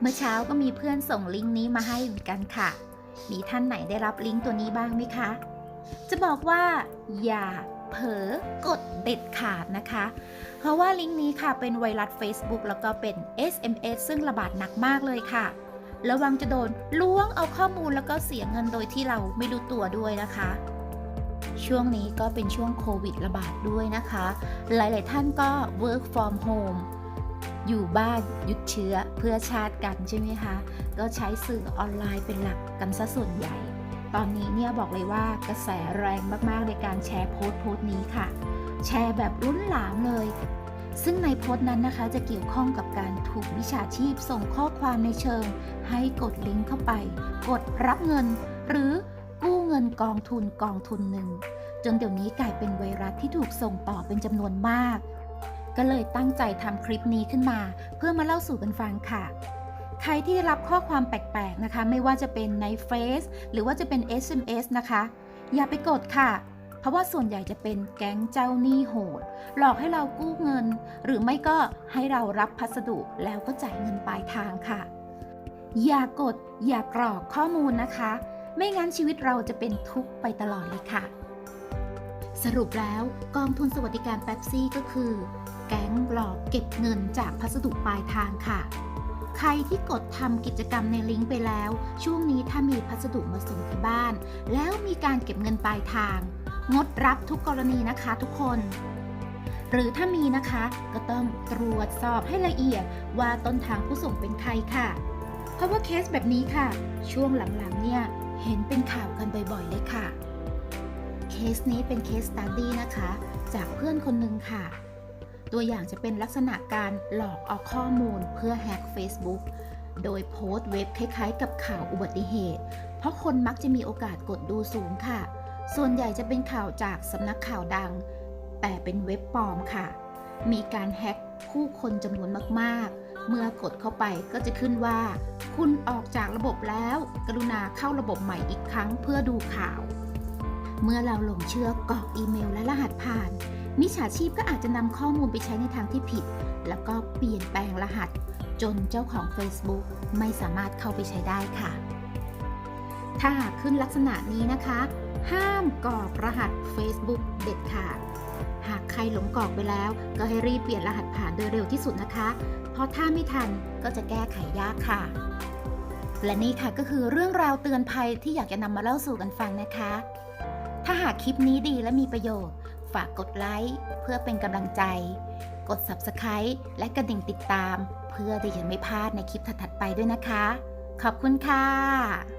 เมื่อเช้าก็มีเพื่อนส่งลิงก์นี้มาให้เหมือนกันค่ะ มีท่านไหนได้รับลิงก์ตัวนี้บ้างไหมคะ จะบอกว่าอย่าเผลอกดเด็ดขาดนะคะ เพราะว่าลิงก์นี้ค่ะเป็นไวรัส Facebook แล้วก็เป็น SMS ซึ่งระบาดหนักมากเลยค่ะ ระวังจะโดนล้วงเอาข้อมูลแล้วก็เสียเงินโดยที่เราไม่รู้ตัวด้วยนะคะ ช่วงนี้ก็เป็นช่วงโควิดระบาดด้วยนะคะ หลาย ๆ ท่านก็ work from home อยู่บ้านหยุดเชื้อเพื่อชาติกันใช่ไหมคะ ก็ใช้สื่อออนไลน์เป็นหลักกันซะส่วนใหญ่ ตอนนี้เนี่ยบอกเลยว่ากระแสแรงมากๆในการแชร์โพสต์โพสต์นี้ค่ะ แชร์แบบรุ่นหลามเลย ซึ่งในโพสต์นั้นนะคะจะเกี่ยวข้องกับการถูกวิชาชีพส่งข้อความในเชิง ให้กดลิงก์เข้าไป กดรับเงิน หรือกู้เงินกองทุนกองทุนหนึ่งจนเดี๋ยวนี้กลายเป็นไวรัสที่ถูกส่งต่อเป็นจำนวนมาก ก็เลยตั้งใจทำคลิปนี้ขึ้นมา เพื่อมาเล่าสู่กันฟังค่ะ ใครที่ได้รับข้อความแปลกๆนะคะ ไม่ว่าจะเป็นในเฟซหรือว่าจะเป็น SMS นะคะ อย่าไปกดค่ะ เพราะว่าส่วนใหญ่จะเป็นแก๊งเจ้าหนี้โหด หลอกให้เรากู้เงิน หรือไม่ก็ให้เรารับพัสดุแล้วก็จ่ายเงินปลายทางค่ะ อย่ากดอย่ากรอกข้อมูลนะคะ ไม่งั้นชีวิตเราจะเป็นทุกข์ไปตลอดเลยค่ะ สรุปแล้วกองทุนสวัสดิการแป๊บซี่ก็คือ แก๊งหลอกเก็บเงินจากพัสดุปลายทางค่ะ ใครที่กดทำกิจกรรมในลิงก์ไปแล้ว ช่วงนี้ถ้ามีพัสดุมาส่งที่บ้าน แล้วมีการเก็บเงินปลายทาง งดรับทุกกรณีนะคะทุกคน หรือถ้ามีนะคะก็ต้องตรวจสอบให้ละเอียดว่าต้นทางผู้ส่งเป็นใครค่ะ เพราะว่าเคสแบบนี้ค่ะ ช่วงหลังๆเนี่ยเห็นเป็นข่าวกันบ่อยๆเลยค่ะ เคสนี้เป็นเคสสตัดดี้นะคะ จากเพื่อนคนหนึ่งค่ะ ตัวอย่างจะเป็นลักษณะการหลอกเอาข้อมูลเพื่อแฮก Facebook โดยโพสต์เว็บคล้ายๆ กับข่าวอุบัติเหตุ เพราะคนมักจะมีโอกาสกดดูสูงค่ะ ส่วนใหญ่จะเป็นข่าวจากสำนักข่าวดัง แต่เป็นเว็บปลอมค่ะ มีการแฮกผู้คนจำนวนมากๆ เมื่อกดเข้าไปก็จะขึ้นว่า คุณออกจากระบบแล้ว กรุณาเข้าระบบใหม่อีกครั้งเพื่อดูข่าว เมื่อเราหลงเชื่อกรอกอีเมลและรหัสผ่าน มิจฉาชีพก็อาจจะนำข้อมูลไปใช้ในทางที่ผิด แล้วก็เปลี่ยนแปลงรหัส จนเจ้าของ Facebook ไม่สามารถเข้าไปใช้ได้ค่ะ ถ้าหากขึ้นลักษณะนี้นะคะ ห้ามกรอกรหัส Facebook เด็ดขาด หากใครหลงกรอกไปแล้ว ก็ให้รีบเปลี่ยนรหัสผ่านโดยเร็วที่สุดนะคะ เพราะถ้าไม่ทันก็จะแก้ไขยากค่ะและนี่ค่ะก็คือเรื่องราวเตือนภัยที่อยากจะนำมาเล่าสู่กันฟังนะคะ ถ้าหากคลิปนี้ดีและมีประโยชน์ ฝากกดไลค์เพื่อเป็นกำลังใจ กด Subscribe และกระดิ่งติดตาม เพื่อที่จะไม่พลาดในคลิปถัดๆไปด้วยนะคะ ขอบคุณค่ะ